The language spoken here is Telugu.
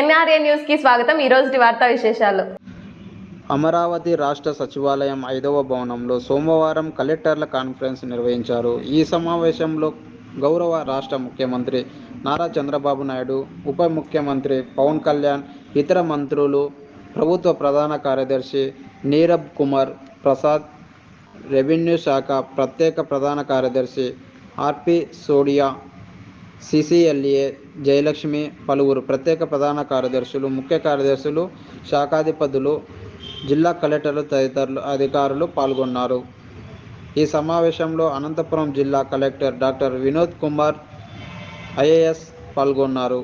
ఎన్ఆర్ఏ న్యూస్కి స్వాగతం. ఈ రోజు వార్తా విశేషాలు. అమరావతి రాష్ట్ర సచివాలయం ఐదవ భవనంలో సోమవారం కలెక్టర్ల కాన్ఫరెన్స్ నిర్వహించారు. ఈ సమావేశంలో గౌరవ రాష్ట్ర ముఖ్యమంత్రి నారా చంద్రబాబు నాయుడు ఉప ముఖ్యమంత్రి పవన్ కళ్యాణ్ ఇతర మంత్రులు ప్రభుత్వ ప్రధాన కార్యదర్శి నీరబ్ కుమార్ ప్రసాద్ రెవెన్యూ శాఖ ప్రత్యేక ప్రధాన కార్యదర్శి ఆర్పి సోడియా సిసిఎల్ఏ జయలక్ష్మి పలువురు ప్రత్యేక ప్రధాన కార్యదర్శులు ముఖ్య కార్యదర్శులు శాఖాధిపతులు జిల్లా కలెక్టర్లు తదితరులు అధికారులు పాల్గొన్నారు. ఈ సమావేశంలో అనంతపురం జిల్లా collector doctor Vinod Kumar IAS పాల్గొన్నారు.